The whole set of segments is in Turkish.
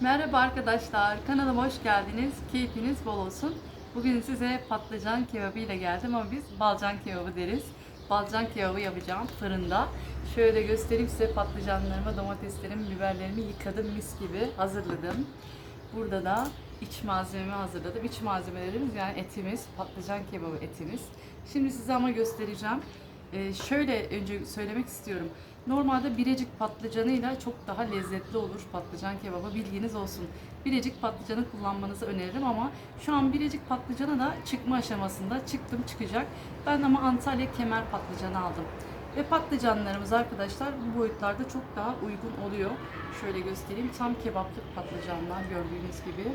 Merhaba arkadaşlar, kanalıma hoş geldiniz. Keyfiniz bol olsun. Bugün size patlıcan kebabı ile geldim ama biz balcan kebabı deriz. Balcan kebabı yapacağım fırında. Şöyle göstereyim size patlıcanlarımı, domateslerimi, biberlerimi yıkadım mis gibi hazırladım. Burada da iç malzememi hazırladım. İç malzemelerimiz yani etimiz, patlıcan kebabı etimiz. Şimdi size ama göstereceğim. Ee, şöyle önce söylemek istiyorum. Normalde birecik patlıcanıyla çok daha lezzetli olur patlıcan kebabı bilginiz olsun. Birecik patlıcanı kullanmanızı öneririm ama şu an birecik patlıcanı da çıkma aşamasında çıktım çıkacak. Ben ama Antalya kemer patlıcanı aldım. Ve patlıcanlarımız arkadaşlar bu boyutlarda çok daha uygun oluyor. Şöyle göstereyim. Tam kebaplık patlıcanlar gördüğünüz gibi.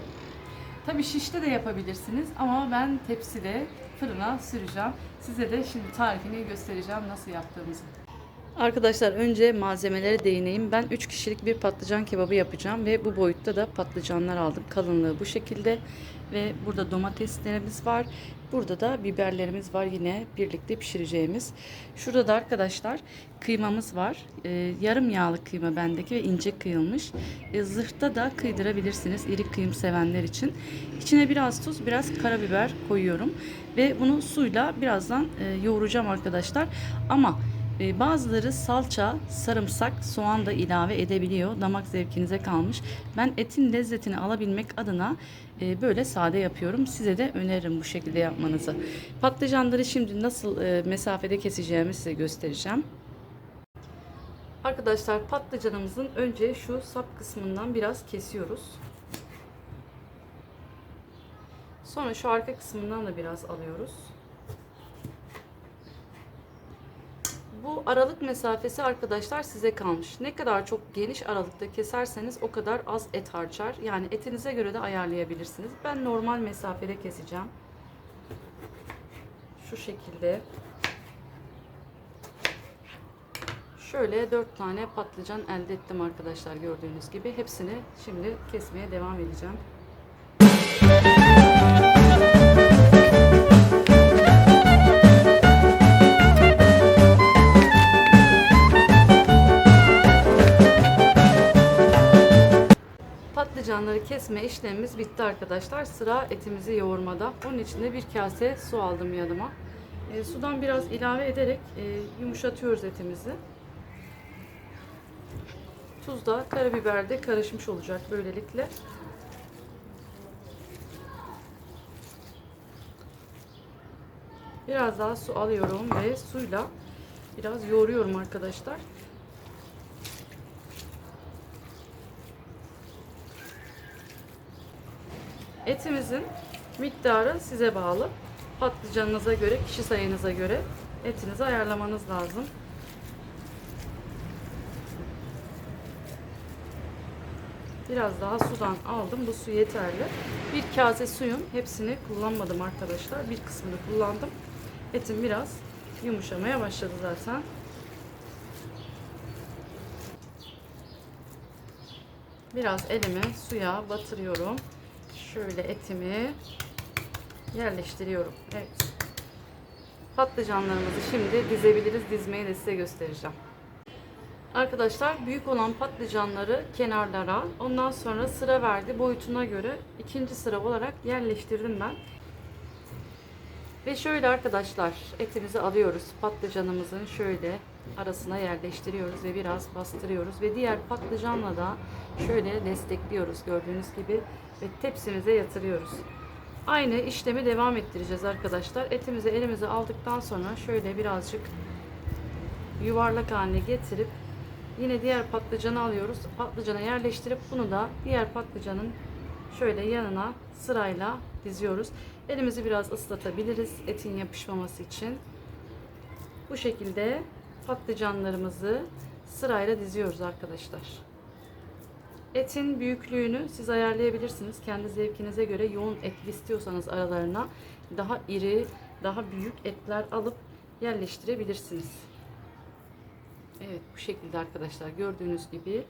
Tabi şişte de yapabilirsiniz ama ben tepside fırına süreceğim. Size de şimdi tarifini göstereceğim nasıl yaptığımızı. Arkadaşlar önce malzemelere değineyim. Ben 3 kişilik bir patlıcan kebabı yapacağım ve bu boyutta da patlıcanlar aldım. Kalınlığı bu şekilde ve burada domateslerimiz var. Burada da biberlerimiz var yine birlikte pişireceğimiz. Şurada da arkadaşlar kıymamız var. Ee, yarım yağlı kıyma bendeki ve ince kıyılmış. Ee, zırhta da kıydırabilirsiniz iri kıyım sevenler için. İçine biraz tuz, biraz karabiber koyuyorum. Ve bunu suyla birazdan e, yoğuracağım arkadaşlar. Ama Bazıları salça, sarımsak, soğan da ilave edebiliyor. Damak zevkinize kalmış. Ben etin lezzetini alabilmek adına e, böyle sade yapıyorum. Size de öneririm bu şekilde yapmanızı. Patlıcanları şimdi nasıl e, mesafede keseceğimi size göstereceğim. Arkadaşlar patlıcanımızın önce şu sap kısmından biraz kesiyoruz. Sonra şu arka kısmından da biraz alıyoruz. Bu aralık mesafesi arkadaşlar size kalmış. Ne kadar çok geniş aralıkta keserseniz o kadar az et harcar. Yani etinize göre de ayarlayabilirsiniz. Ben normal mesafede keseceğim. Şu şekilde. Şöyle 4 tane patlıcan elde ettim arkadaşlar gördüğünüz gibi. Hepsini şimdi kesmeye devam edeceğim. Patlıcanları kesme işlemimiz bitti arkadaşlar. Sıra etimizi yoğurmada. Onun için de bir kase su aldım yanıma. E, sudan biraz ilave ederek e, yumuşatıyoruz etimizi. Tuz da karabiber de karışmış olacak böylelikle. Biraz daha su alıyorum ve suyla biraz yoğuruyorum arkadaşlar. Etimizin miktarı size bağlı. Patlıcanınıza göre, kişi sayınıza göre etinizi ayarlamanız lazım. Biraz daha sudan aldım. Bu su yeterli. Bir kase suyun hepsini kullanmadım arkadaşlar. Bir kısmını kullandım. Etim biraz yumuşamaya başladı zaten. Biraz elimi suya batırıyorum. Şöyle etimi yerleştiriyorum. Evet. Patlıcanlarımızı şimdi dizebiliriz. Dizmeyi de size göstereceğim. Arkadaşlar büyük olan patlıcanları kenarlara ondan sonra sıra verdi boyutuna göre ikinci sıra olarak yerleştirdim ben. Ve şöyle arkadaşlar etimizi alıyoruz. Patlıcanımızın şöyle arasına yerleştiriyoruz ve biraz bastırıyoruz. Ve diğer patlıcanla da şöyle destekliyoruz gördüğünüz gibi. Ve tepsimize yatırıyoruz. Aynı işlemi devam ettireceğiz arkadaşlar. Etimizi elimize aldıktan sonra şöyle birazcık yuvarlak haline getirip yine diğer patlıcanı alıyoruz. Patlıcana yerleştirip bunu da diğer patlıcanın şöyle yanına sırayla diziyoruz. Elimizi biraz ıslatabiliriz etin yapışmaması için. Bu şekilde patlıcanlarımızı sırayla diziyoruz arkadaşlar. Etin büyüklüğünü siz ayarlayabilirsiniz. Kendi zevkinize göre yoğun etli istiyorsanız aralarına daha iri, daha büyük etler alıp yerleştirebilirsiniz. Evet bu şekilde arkadaşlar gördüğünüz gibi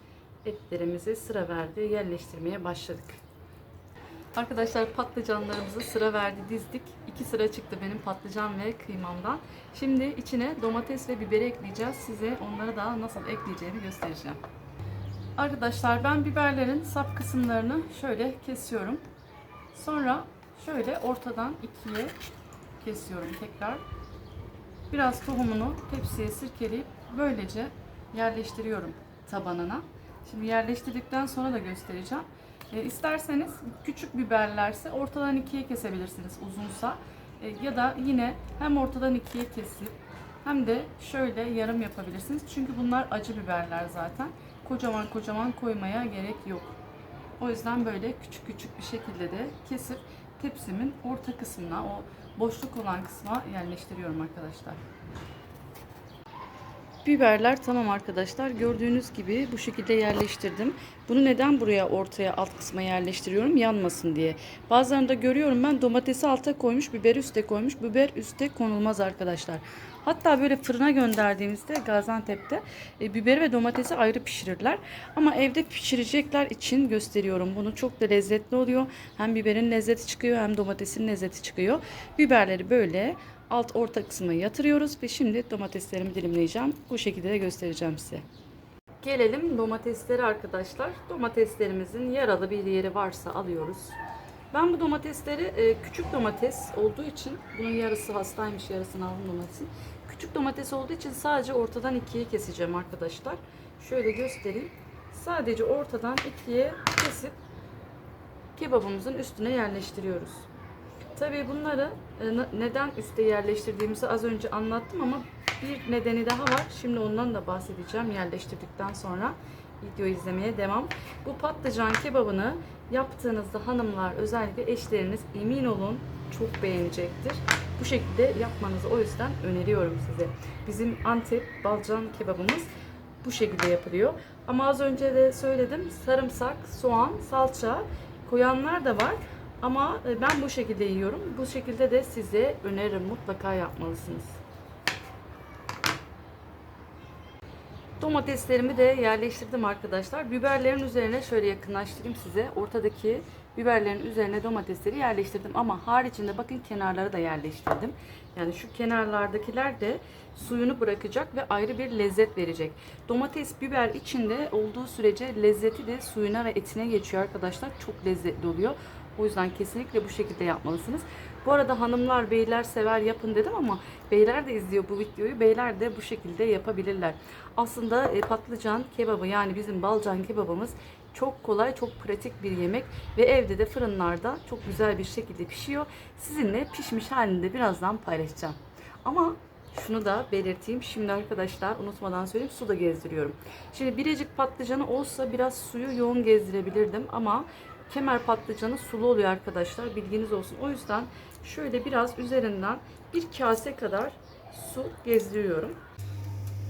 etlerimizi sıra verdi yerleştirmeye başladık. Arkadaşlar patlıcanlarımızı sıra verdi dizdik. İki sıra çıktı benim patlıcan ve kıymamdan. Şimdi içine domates ve biberi ekleyeceğiz. Size onları da nasıl ekleyeceğimi göstereceğim. Arkadaşlar ben biberlerin sap kısımlarını şöyle kesiyorum. Sonra şöyle ortadan ikiye kesiyorum tekrar. Biraz tohumunu tepsiye sirkeleyip böylece yerleştiriyorum tabanına. Şimdi yerleştirdikten sonra da göstereceğim. E, isterseniz küçük biberlerse ortadan ikiye kesebilirsiniz uzunsa. E, ya da yine hem ortadan ikiye kesip hem de şöyle yarım yapabilirsiniz. Çünkü bunlar acı biberler zaten. Kocaman kocaman koymaya gerek yok. O yüzden böyle küçük küçük bir şekilde de kesip tepsimin orta kısmına, o boşluk olan kısma yerleştiriyorum arkadaşlar. Biberler tamam arkadaşlar. Gördüğünüz gibi bu şekilde yerleştirdim. Bunu neden buraya ortaya alt kısma yerleştiriyorum? Yanmasın diye. Bazılarında görüyorum ben domatesi alta koymuş, biber üste koymuş. Biber üste konulmaz arkadaşlar. Hatta böyle fırına gönderdiğimizde Gaziantep'te e, biberi ve domatesi ayrı pişirirler. Ama evde pişirecekler için gösteriyorum bunu. Çok da lezzetli oluyor. Hem biberin lezzeti çıkıyor hem domatesin lezzeti çıkıyor. Biberleri böyle alt orta kısmına yatırıyoruz ve şimdi domateslerimi dilimleyeceğim. Bu şekilde de göstereceğim size. Gelelim domatesleri arkadaşlar. Domateslerimizin yaralı bir yeri varsa alıyoruz. Ben bu domatesleri e, küçük domates olduğu için bunun yarısı hastaymış yarısını aldım domatesin. Küçük domates olduğu için sadece ortadan ikiye keseceğim arkadaşlar. Şöyle göstereyim. Sadece ortadan ikiye kesip kebabımızın üstüne yerleştiriyoruz. Tabii bunları e, ne- neden üste yerleştirdiğimizi az önce anlattım ama bir nedeni daha var. Şimdi ondan da bahsedeceğim yerleştirdikten sonra video izlemeye devam. Bu patlıcan kebabını yaptığınızda hanımlar özellikle eşleriniz emin olun çok beğenecektir. Bu şekilde yapmanızı o yüzden öneriyorum size. Bizim Antep balcan kebabımız bu şekilde yapılıyor. Ama az önce de söyledim sarımsak, soğan, salça koyanlar da var. Ama e, ben bu şekilde yiyorum. Bu şekilde de size öneririm. Mutlaka yapmalısınız. Domateslerimi de yerleştirdim arkadaşlar. Biberlerin üzerine şöyle yakınlaştırayım size. Ortadaki biberlerin üzerine domatesleri yerleştirdim. Ama haricinde bakın kenarları da yerleştirdim. Yani şu kenarlardakiler de suyunu bırakacak ve ayrı bir lezzet verecek. Domates, biber içinde olduğu sürece lezzeti de suyuna ve etine geçiyor arkadaşlar. Çok lezzetli oluyor. O yüzden kesinlikle bu şekilde yapmalısınız. Bu arada hanımlar, beyler sever yapın dedim ama beyler de izliyor bu videoyu. Beyler de bu şekilde yapabilirler. Aslında e, patlıcan kebabı yani bizim balcan kebabımız çok kolay, çok pratik bir yemek ve evde de fırınlarda çok güzel bir şekilde pişiyor. Sizinle pişmiş halini de birazdan paylaşacağım. Ama şunu da belirteyim. Şimdi arkadaşlar unutmadan söyleyeyim su da gezdiriyorum. Şimdi biricik patlıcanı olsa biraz suyu yoğun gezdirebilirdim ama kemer patlıcanı sulu oluyor arkadaşlar. Bilginiz olsun. O yüzden şöyle biraz üzerinden bir kase kadar su gezdiriyorum.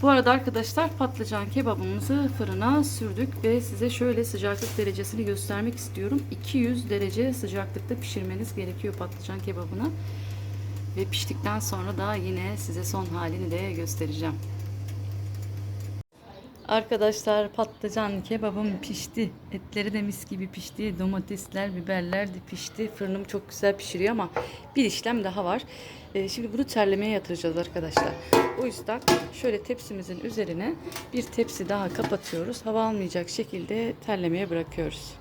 Bu arada arkadaşlar patlıcan kebabımızı fırına sürdük ve size şöyle sıcaklık derecesini göstermek istiyorum. 200 derece sıcaklıkta pişirmeniz gerekiyor patlıcan kebabını. Ve piştikten sonra da yine size son halini de göstereceğim. Arkadaşlar patlıcan kebabım pişti. Etleri de mis gibi pişti. Domatesler, biberler de pişti. Fırınım çok güzel pişiriyor ama bir işlem daha var. Ee, şimdi bunu terlemeye yatıracağız arkadaşlar. O yüzden şöyle tepsimizin üzerine bir tepsi daha kapatıyoruz. Hava almayacak şekilde terlemeye bırakıyoruz.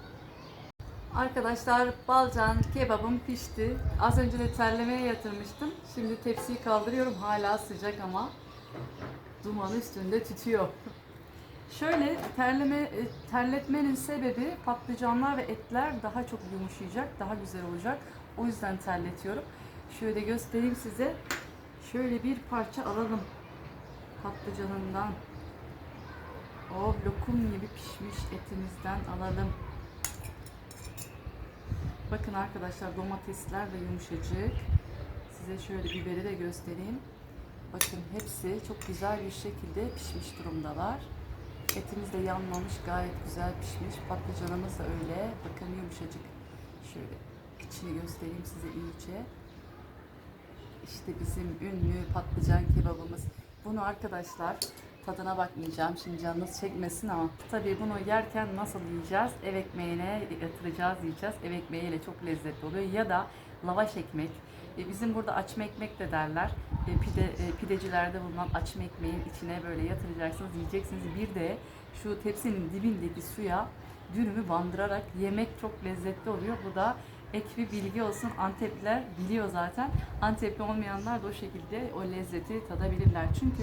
Arkadaşlar balcan kebabım pişti. Az önce de terlemeye yatırmıştım. Şimdi tepsiyi kaldırıyorum. Hala sıcak ama duman üstünde tütüyor. Şöyle terleme e, terletmenin sebebi patlıcanlar ve etler daha çok yumuşayacak, daha güzel olacak. O yüzden terletiyorum. Şöyle göstereyim size. Şöyle bir parça alalım patlıcanından. O lokum gibi pişmiş etimizden alalım. Bakın arkadaşlar domatesler de yumuşacık. Size şöyle biberi de göstereyim. Bakın hepsi çok güzel bir şekilde pişmiş durumdalar. Etimiz de yanmamış, gayet güzel pişmiş. Patlıcanımız da öyle. Bakın yumuşacık. Şöyle içini göstereyim size iyice. İşte bizim ünlü patlıcan kebabımız. Bunu arkadaşlar Tadına bakmayacağım şimdi canınız çekmesin ama tabii bunu yerken nasıl yiyeceğiz? Ev ekmeğine yatıracağız yiyeceğiz. Ev ekmeğiyle çok lezzetli oluyor ya da lavaş ekmek. E, Bizim burada açma ekmek de derler. E, Pide, e, pidecilerde bulunan açma ekmeğin içine böyle yatıracaksınız, yiyeceksiniz. Bir de şu tepsinin dibindeki suya dürümü bandırarak yemek çok lezzetli oluyor. Bu da ek bir bilgi olsun. Antepliler biliyor zaten. Antepli olmayanlar da o şekilde o lezzeti tadabilirler. Çünkü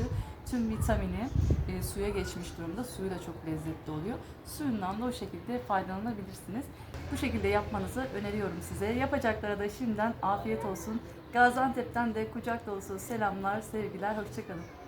tüm vitamini e, suya geçmiş durumda. Suyu da çok lezzetli oluyor. Suyundan da o şekilde faydalanabilirsiniz. Bu şekilde yapmanızı öneriyorum size. Yapacaklara da şimdiden afiyet olsun. Gaziantep'ten de kucak dolusu selamlar, sevgiler, hoşçakalın.